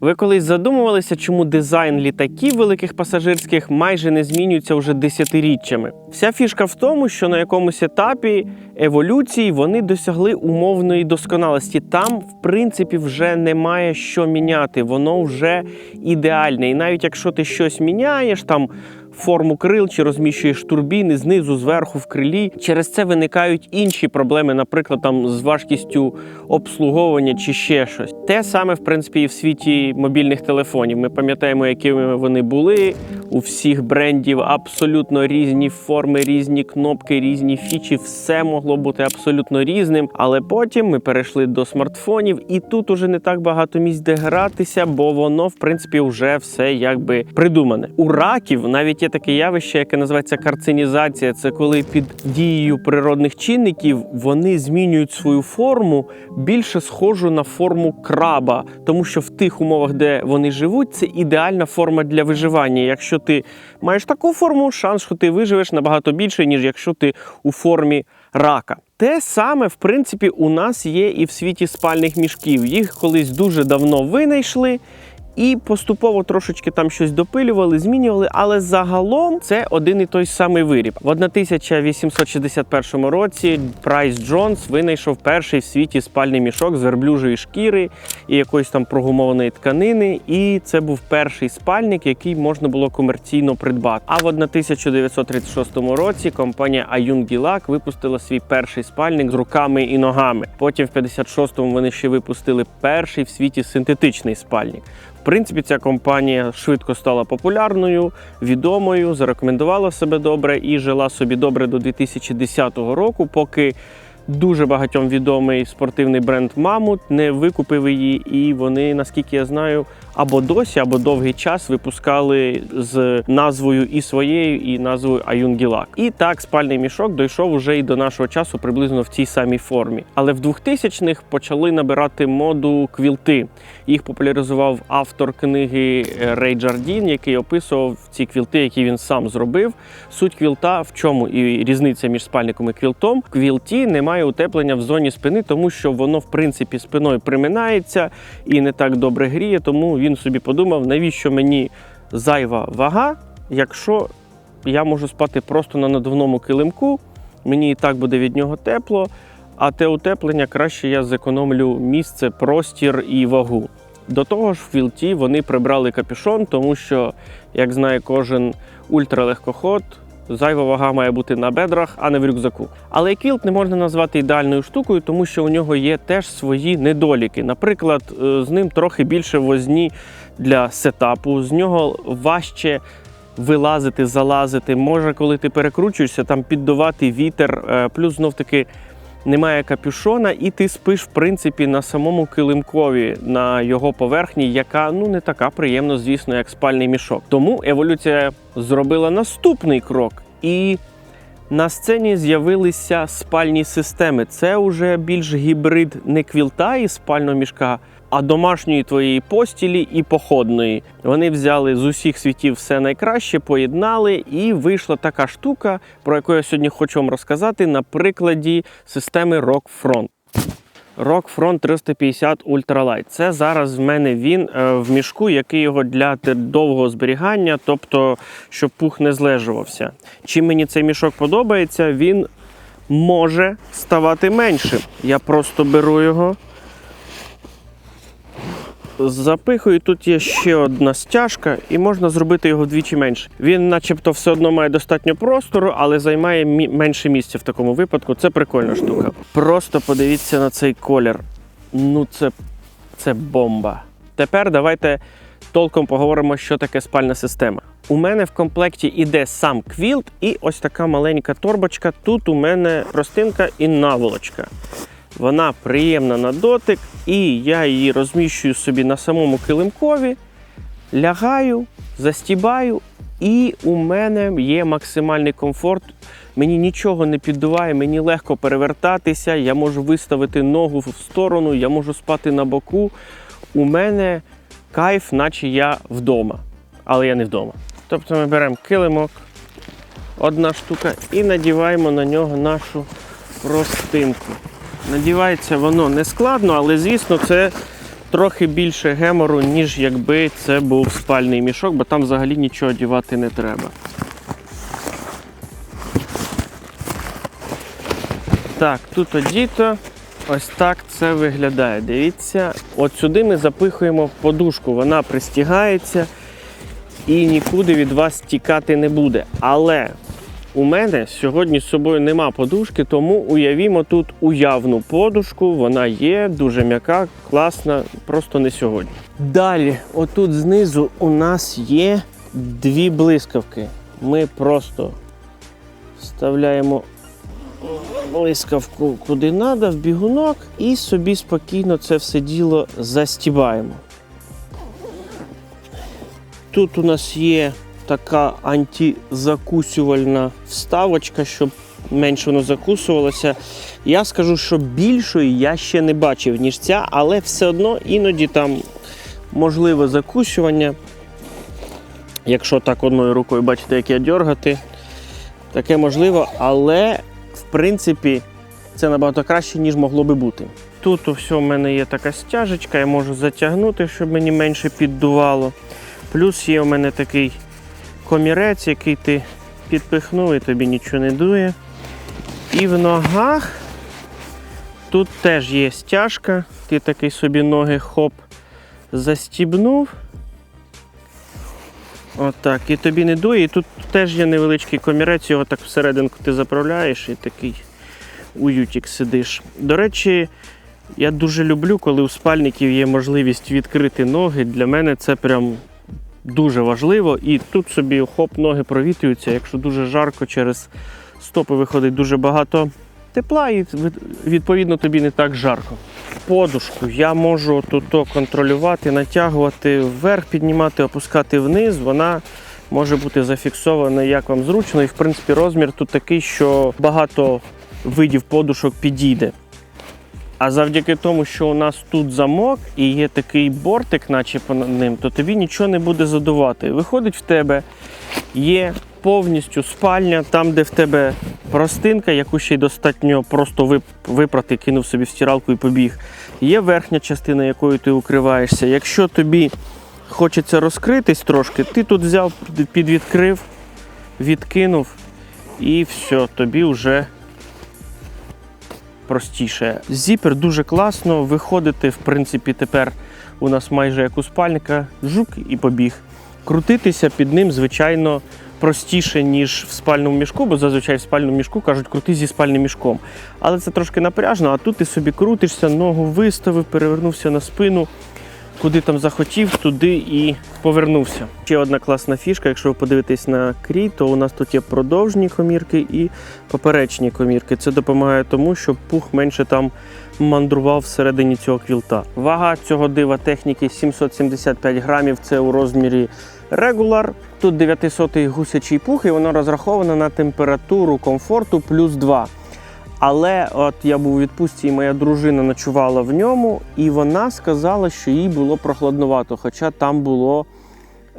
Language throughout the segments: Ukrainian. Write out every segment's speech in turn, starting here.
Ви колись задумувалися, чому дизайн літаків великих пасажирських майже не змінюється вже десятиріччями? Вся фішка в тому, що на якомусь етапі еволюції вони досягли умовної досконалості. Там, в принципі, вже немає що міняти, воно вже ідеальне. І навіть якщо ти щось міняєш, там форму крил чи розміщуєш турбіни знизу, зверху в крилі. Через це виникають інші проблеми, наприклад, там з важкістю обслуговування чи ще щось. Те саме, в принципі, і в світі мобільних телефонів. Ми пам'ятаємо, якими вони були. У всіх брендів абсолютно різні форми, різні кнопки, різні фічі. Все могло бути абсолютно різним. Але потім ми перейшли до смартфонів, і тут уже не так багато місць де гратися, бо воно, в принципі, вже все якби придумане. У раків навіть є таке явище, яке називається карцинізація. Це коли під дією природних чинників вони змінюють свою форму більше схожу на форму краба, тому що в тих умовах, де вони живуть, це ідеальна форма для виживання. Якщо ти маєш таку форму, шанс, що ти виживеш набагато більше, ніж якщо ти у формі рака. Те саме, в принципі, у нас є і в світі спальних мішків. Їх колись дуже давно винайшли. І поступово трошечки там щось допилювали, змінювали, але загалом це один і той самий виріб. В 1861 році Прайс Джонс винайшов перший в світі спальний мішок з верблюжої шкіри і якоїсь там прогумованої тканини. І це був перший спальник, який можна було комерційно придбати. А в 1936 році компанія Ayun Gilak випустила свій перший спальник з руками і ногами. Потім в 56-му вони ще випустили перший в світі синтетичний спальник. Принципі, ця компанія швидко стала популярною, відомою, зарекомендувала себе добре і жила собі добре до 2010 року, поки дуже багатьом відомий спортивний бренд Мамут не викупив її, і вони, наскільки я знаю, або досі, або довгий час випускали з назвою і своєю, і назвою Аюнгілак. І так спальний мішок дійшов уже і до нашого часу приблизно в цій самій формі. Але в 2000-х почали набирати моду квілти. Їх популяризував автор книги Рей Джардін, який описував ці квілти, які він сам зробив. Суть квілта в чому і різниця між спальником і квілтом. В квілті немає утеплення в зоні спини, тому що воно в принципі спиною приминається і не так добре гріє. Тому він собі подумав, навіщо мені зайва вага, якщо я можу спати просто на надувному килимку, мені і так буде від нього тепло. А те утеплення краще я зекономлю місце, простір і вагу. До того ж, в квілті вони прибрали капюшон, тому що, як знає кожен ультралегкоход, зайва вага має бути на бедрах, а не в рюкзаку. Але квілт не можна назвати ідеальною штукою, тому що у нього є теж свої недоліки. Наприклад, е, з ним трохи більше возні для сетапу, з нього важче вилазити, залазити. Може, коли ти перекручуєшся, там піддувати вітер, е, плюс знов таки. Немає капюшона, і ти спиш, в принципі, на самому килимкові, на його поверхні, яка ну не така приємна, звісно, як спальний мішок. Тому еволюція зробила наступний крок. І на сцені з'явилися спальні системи. Це вже більш гібрид не квілта і спального мішка, а домашньої твоєї постілі і походної. Вони взяли з усіх світів все найкраще, поєднали, і вийшла така штука, про яку я сьогодні хочу вам розказати на прикладі системи Rockfront. Rockfront 350 Ultralight. Це зараз в мене він е, в мішку, який його для довгого зберігання, тобто щоб пух не злежувався. Чим мені цей мішок подобається, він може ставати меншим. Я просто беру його. Запихую, тут є ще одна стяжка, і можна зробити його вдвічі менше. Він, начебто, все одно має достатньо простору, але займає менше місця в такому випадку. Це прикольна штука. Просто подивіться на цей колір. Ну, це, це бомба. Тепер давайте толком поговоримо, що таке спальна система. У мене в комплекті іде сам квілт і ось така маленька торбочка. Тут у мене простинка і наволочка. Вона приємна на дотик, і я її розміщую собі на самому килимкові, лягаю, застібаю, і у мене є максимальний комфорт. Мені нічого не піддуває, мені легко перевертатися, я можу виставити ногу в сторону, я можу спати на боку. У мене кайф, наче я вдома. Але я не вдома. Тобто ми беремо килимок, одна штука, і надіваємо на нього нашу простинку. Надівається воно не складно, але звісно, це трохи більше гемору, ніж якби це був спальний мішок, бо там взагалі нічого дівати не треба. Так, тут одіто. Ось так це виглядає. Дивіться, от сюди ми запихуємо подушку, вона пристягається і нікуди від вас тікати не буде. Але у мене сьогодні з собою нема подушки, тому уявімо тут уявну подушку. Вона є дуже м'яка, класна, просто не сьогодні. Далі, отут знизу у нас є дві блискавки. Ми просто вставляємо блискавку куди треба, в бігунок, і собі спокійно це все діло застібаємо. Тут у нас є така антизакусювальна вставочка, щоб менше воно закусувалося. Я скажу, що більшої я ще не бачив, ніж ця, але все одно іноді там можливе закусювання. Якщо так одною рукою бачите, як я дергати, таке можливо, але в принципі це набагато краще, ніж могло би бути. Тут всьому в мене є така стяжечка, я можу затягнути, щоб мені менше піддувало. Плюс є у мене такий комірець, який ти підпихнув і тобі нічого не дує. І в ногах тут теж є стяжка. Ти такий собі ноги хоп застібнув. Отак. І тобі не дує. І тут теж є невеличкий комірець, його так всерединку ти заправляєш і такий уютик сидиш. До речі, я дуже люблю, коли у спальників є можливість відкрити ноги. Для мене це прям дуже важливо. І тут собі хоп, ноги провітрюються. Якщо дуже жарко, через стопи виходить дуже багато тепла, і відповідно тобі не так жарко. Подушку я можу тут контролювати, натягувати вверх, піднімати, опускати вниз. Вона може бути зафіксована як вам зручно. І в принципі розмір тут такий, що багато видів подушок підійде. А завдяки тому, що у нас тут замок і є такий бортик, наче понад ним, то тобі нічого не буде задувати. Виходить в тебе є повністю спальня, там, де в тебе простинка, яку ще й достатньо просто випрати, кинув собі в стиралку і побіг. Є верхня частина, якою ти укриваєшся. Якщо тобі хочеться розкритись трошки, ти тут взяв, підвідкрив, відкинув і все, тобі вже простіше. Зіпер дуже класно. Виходити, в принципі, тепер у нас майже як у спальника, жук і побіг. Крутитися під ним, звичайно, простіше, ніж в спальному мішку, бо зазвичай в спальному мішку кажуть, крути зі спальним мішком. Але це трошки напряжно, а тут ти собі крутишся, ногу виставив, перевернувся на спину. Куди там захотів, туди і повернувся. Ще одна класна фішка, якщо ви подивитесь на крій, то у нас тут є продовжні комірки і поперечні комірки. Це допомагає тому, щоб пух менше там мандрував всередині цього квілта. Вага цього дива техніки 775 грамів. Це у розмірі регуляр. Тут 900 гусячий пух, і воно розраховано на температуру комфорту плюс 2. Але от я був у відпустці, і моя дружина ночувала в ньому, і вона сказала, що їй було прохладнувато, хоча там було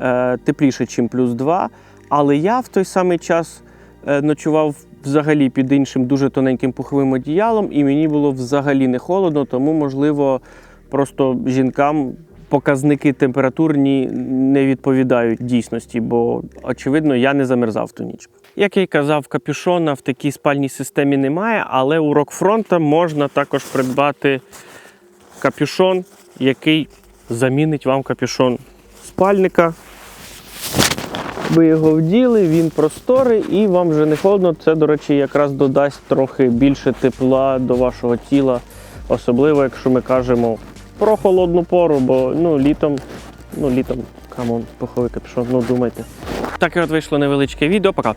е, тепліше, ніж плюс 2. Але я в той самий час е, ночував взагалі під іншим дуже тоненьким пуховим одіялом, і мені було взагалі не холодно, тому, можливо, просто жінкам показники температурні не відповідають дійсності, бо, очевидно, я не замерзав ту ніч. Як я й казав, капюшона в такій спальній системі немає, але у Рокфронта можна також придбати капюшон, який замінить вам капюшон спальника. Ви його вділи, він просторий і вам вже не холодно. Це, до речі, якраз додасть трохи більше тепла до вашого тіла, особливо якщо ми кажемо про холодну пору, бо ну, літом, ну літом, камон, поховика пішов, ну думайте. Так і от вийшло невеличке відео, пока.